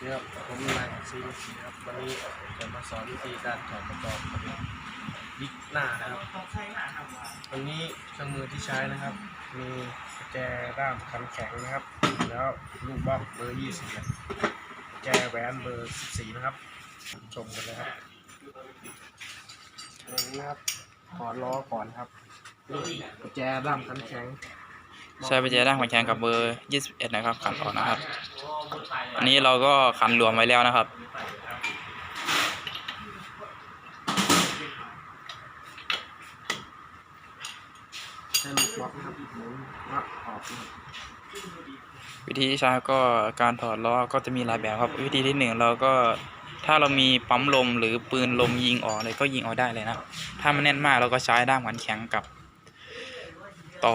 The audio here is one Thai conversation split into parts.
ดีครับผมนายซีนครับวันนี้จะมาสอนวิธีการถอดประกอบวิกหน้านะครับวันนี้เครื่องมือที่ใช้นะครับ มีกุญแจด้ามคันแข็งนะครับ แล้วลูกบล็อกเบอร์20นะกุญแจแหวนเบอร์14นะครับ ชมกันเลยครับอย่งนะครับถอดล้อก่อนครับกุญแจด้ามคันแข็ง ใช้ไปเจด้านหัวแขนกับเบอร์21นะครับ ขันออกนะครับ อันนี้เราก็ขันรวมไว้แล้วนะครับใช้ล็อกนะครับหมุนล็อกออกวิธีที่ใช้ก็การถอดล้อก็จะมีหลายแบบครับ วิธีที่หนึ่งเราก็ถ้าเรามีปั๊มลมหรือปืนลมยิงออกเลยก็ยิงออกได้เลยนะ ถ้ามันแน่นมากเราก็ใช้ด้ามขันแข็งกับ ต่อ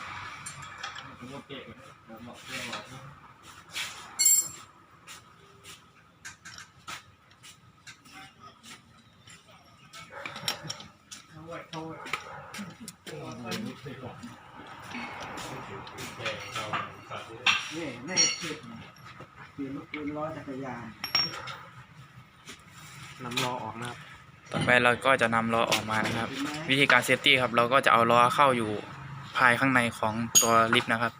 โอเคผมบอกเพื่อนบอกนี่แม่คือคือลูกปืนล้อจักรยานนำล้อออกนะครับต่อไปเราก็จะนำล้อออกมานะครับ วิธีการเซฟตี้ครับ เราก็จะเอาล้อเข้าอยู่ ภายข้างในของตัวลิฟต์นะครับ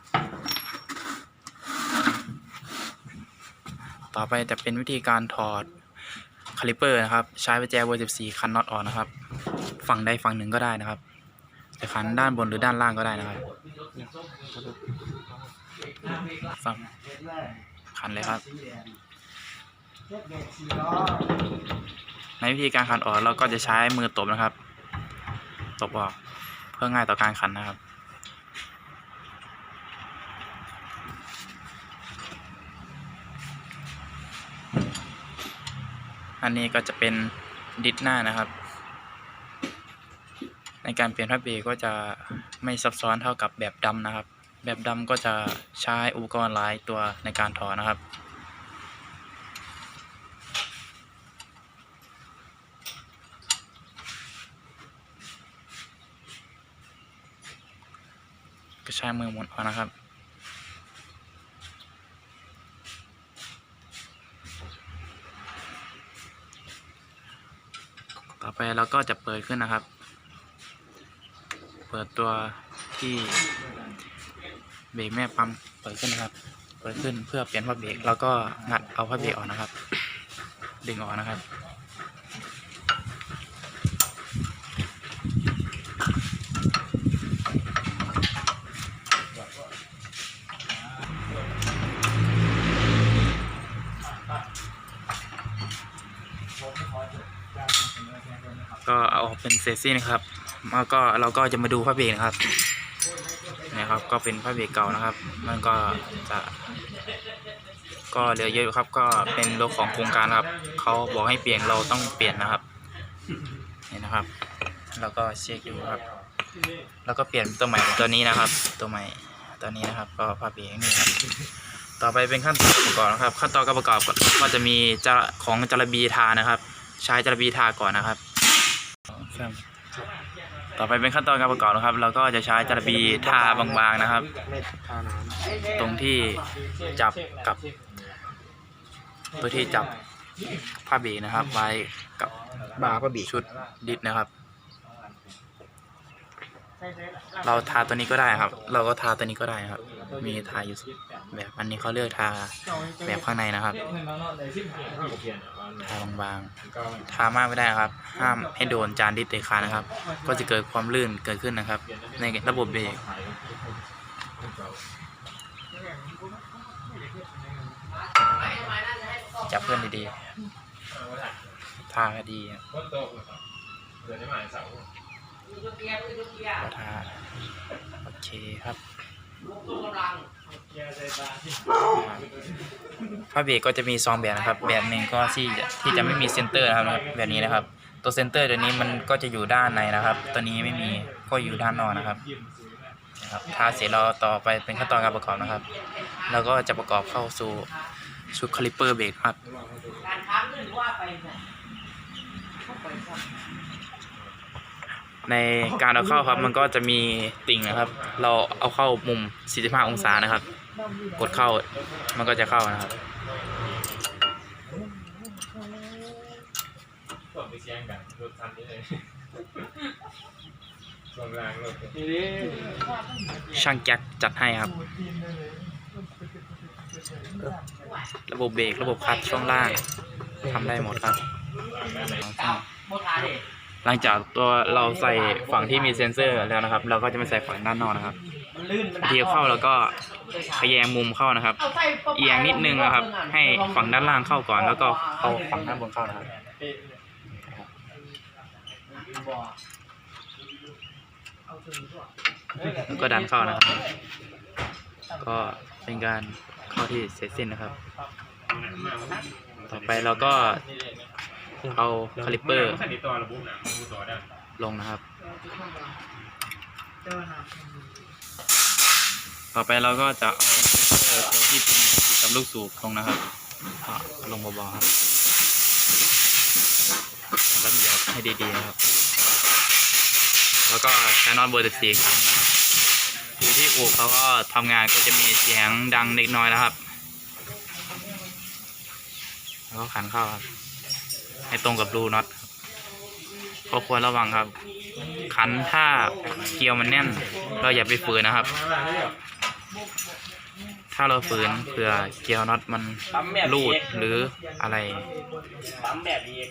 ต่อไปจะเป็นวิธีการถอดคาลิเปอร์นะครับ ใช้ประแจเบอร์14 คันน็อตออกนะครับ ฝั่งใดฝั่งหนึ่งก็ได้นะครับจะขันด้านบนหรือด้านล่างก็ได้นะครับฝั่งขันเลยครับ ในวิธีการขันออกเราก็จะใช้มือตบนะครับ ตบออกเพื่อง่ายต่อการขันนะครับ อันนี้ก็จะเป็นดิสหน้านะครับ ในการเปลี่ยนพระเบรกก็จะไม่ซับซ้อนเท่ากับแบบดำนะครับ แบบดำก็จะใช้อุปกรณ์หลายตัวในการถอดนะครับก็ใช้มือหมุนเอานะครับ ต่อไปเราก็จะเปิดขึ้นนะครับ เปิดตัวที่เบรกแม่ปั๊มเปิดขึ้นนะครับ เปิดขึ้นเพื่อเปลี่ยนผ้าเบรกแล้วก็งัดเอาผ้าเบรกออกนะครับ ดึงออกนะครับ ก็ เอาออกเป็นเศษซี่นะครับแล้วก็เราก็จะมาดูผ้าเบรกนะครับนะครับ ก็เป็นผ้าเบรกเก่านะครับ มันก็จะ ก็เหลือเยอะครับ ก็เป็นรถของโครงการครับเขาบอกให้เปลี่ยนเราต้องเปลี่ยนนะครับนี่นะครับ แล้วก็เช็คดูครับ แล้วก็เปลี่ยนตัวใหม่ตัวนี้นะครับ ตัวใหม่ตัวนี้นะครับ ก็ผ้าเบรกนี่ครับต่อไปเป็นขั้นตอนประกอบนะครับ ขั้นตอนการประกอบก็จะมีจะของจระบีทานะครับ ใช้จระบีทาก่อนนะครับ ต่อไปเป็นขั้นตอนการประกอบนะครับ เราก็จะใช้จระบีทาบางๆนะครับไม่ทาน้ตรงที่จับกับ ตัวที่จับผ้าเบรกนะครับ ไว้กับำบาปะบีชุดดิสนะครับ เราทาตัวนี้ก็ได้ครับ เราก็ทาตัวนี้ก็ได้ครับ มีทาอยู่แบบอันนี้เขาเลือกทาแบบข้างในนะครับทาบางๆทามากไม่ได้ครับ ห้ามให้โดนจานดิสเตะขานะครับ ก็จะเกิดความลื่นเกิดขึ้นนะครับ ในระบบเบรกจับเพื่อนดีๆทาดีครับ ต้นโตเดี๋ยวจะทาโอเคครับลูกกำลังผ้าเบรกก็จะมีซองแบบนะครับ แบบหนึ่งก็ที่จะที่จะไม่มีเซนเตอร์นะครับ แบบนี้นะครับ ตัวเซนเตอร์ตัวนี้มันก็จะอยู่ด้านในนะครับ ตัวนี้ไม่มีก็อยู่ด้านนอกนะครับนะครับทาเสร็จเราต่อไปเป็นขั้นตอนการประกอบนะครับ แล้วก็จะประกอบเข้าสู่ชุดคลิปเปอร์เบรกครับ ในการเอาเข้าครับมันก็จะมีติ่งนะครับ เราเอาเข้ามุม 45 องศานะครับ กดเข้ามันก็จะเข้านะครับช่างแจ็คจัดให้ครับ ระบบเบรกระบบคลัตช์ช่วงล่างทำได้หมดครับโมทาเด็ หลังจากตัวเราใส่ฝั่งที่มีเซ็นเซอร์แล้วนะครับ เราก็จะมาใส่ฝั่งด้านนอกนะครับมันลื่นมันทีเข้าแล้วก็ขยงมุมเข้านะครับเอาใส่ปุ๊บเอียงนิดนึงนะครับ ให้ฝั่งด้านล่างเข้าก่อน แล้วก็เอาฝั่งด้านบนเข้านะครับแล้วก็ดันเข้านะครับ ก็เป็นการเข้าที่เสร็จสิ้นนะครับ ต่อไปเราก็ เอาคาลิปเปอร์ ใส่ในตัวระบุหนังระบุตัวได้ลงนะครับ ต่อไปเราก็จะเอาเซ็นเซอร์ตัวที่เป็นติดกับลูกสูบลงนะครับอะลงเบาๆครับแล้วเหยียบให้ดีๆนะครับ แล้วก็ใช้น็อตเบอร์สิบสี่ครั้งนะครับอยู่ที่อู่เขาก็ทำงานก็จะมีเสียงดังเล็กน้อยนะครับ แล้วก็ขันเข้าครับ ให้ตรงกับรูน็อตก็ควรระวังครับขันถ้าเกลียวมันแน่น เราอย่าไปฝืนนะครับ ถ้าเราฝืนเผื่อเกลียวน็อตมันรูดหรืออะไรปั๊มแบบนี้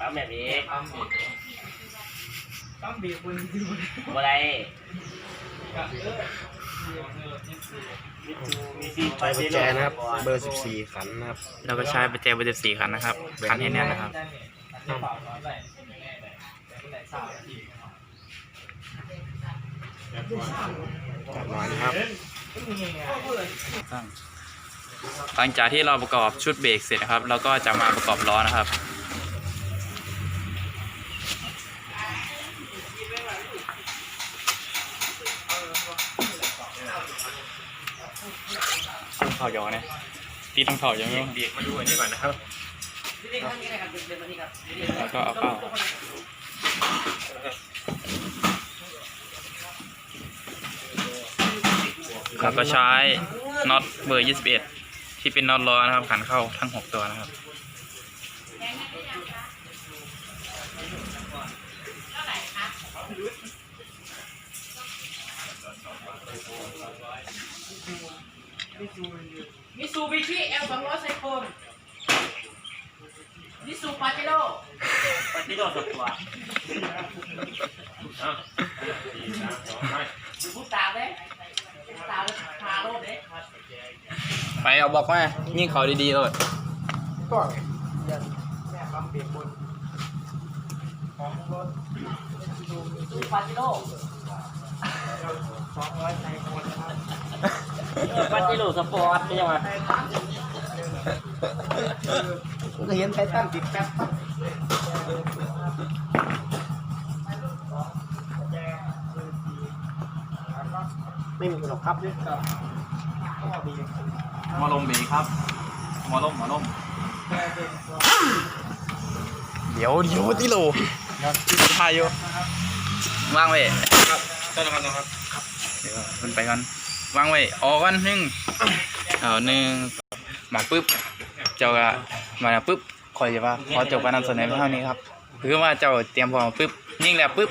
ปั๊มแบบนี้อะไร ใช้กุญแจนะครับ เบอร์ 14 ขันนะครับ เราก็ใช้ประแจเบอร์สิบสี่ขันนะครับขันให้แน่นนะครับจัดหน่อยนะครับ หลังจากที่เราประกอบชุดเบรกเสร็จนะครับ เราก็จะมาประกอบล้อนะครับ เข่ายอเนี่ยตีต้องเข่าอย่างนี้เบียกมาดูอันนี้ก่อนนะครับแล้วก็เอาเข้าแล้วก็ใช้น็อตเบอร์ 21 ที่เป็นน็อตล้อนะครับ ขันเข้าทั้ง 6 ตัวนะครับ มิซูบิชิเอลสองร้อยไซโคนมิซูปาเจโร่ปาเจโร่ตัวตัวดูพุตาเลยตาเลยพาโลดเลยไปเอาบอกว่ายิ่งเขาดีๆเลยมิซูปาเจโร่ ปาเจโร่สปอร์ตใช่ไหมก็เห็นไททันติดแป๊บไม่มีหรอกครับนี่ก็หมอลมบีครับหมอลมหมอลมเดี๋ยวเดี๋ยวติโลถ่ายอยู่ว่างไว้ต้นนะครับนะครับ เดี๋ยวมันไปก่อนวางไว้ออกันหนึ่งเอาหนึ่งมาปุ๊บเจ้าก็มาปุ๊บคอยจะว่าขอจบการนำเสนอเท่านี้ครับคือว่าเจ้าเตรียมพร้อมปุ๊บนิ่งแล้วปุ๊บ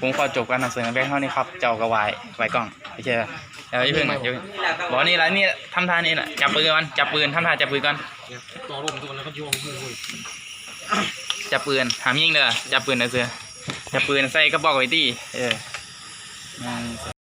ผมขอจบการนำเสนอเพียงเท่านี้ครับ เจ้าก็ไหวไหวกล้องโอเคป่ะเดี๋ยวอย่เพิ่งยี่บอกนี่แหละนี่ทำท่านี่แหละจับปืนมันจับปืนทำท่าจับปืนก่อนตัวลมตัวแล้วก็โยงมือจับปืนหามยิงเด้อจับปืนนะเสือจับปืนใส่กระบอกไว้ตีเออ หนึ่ง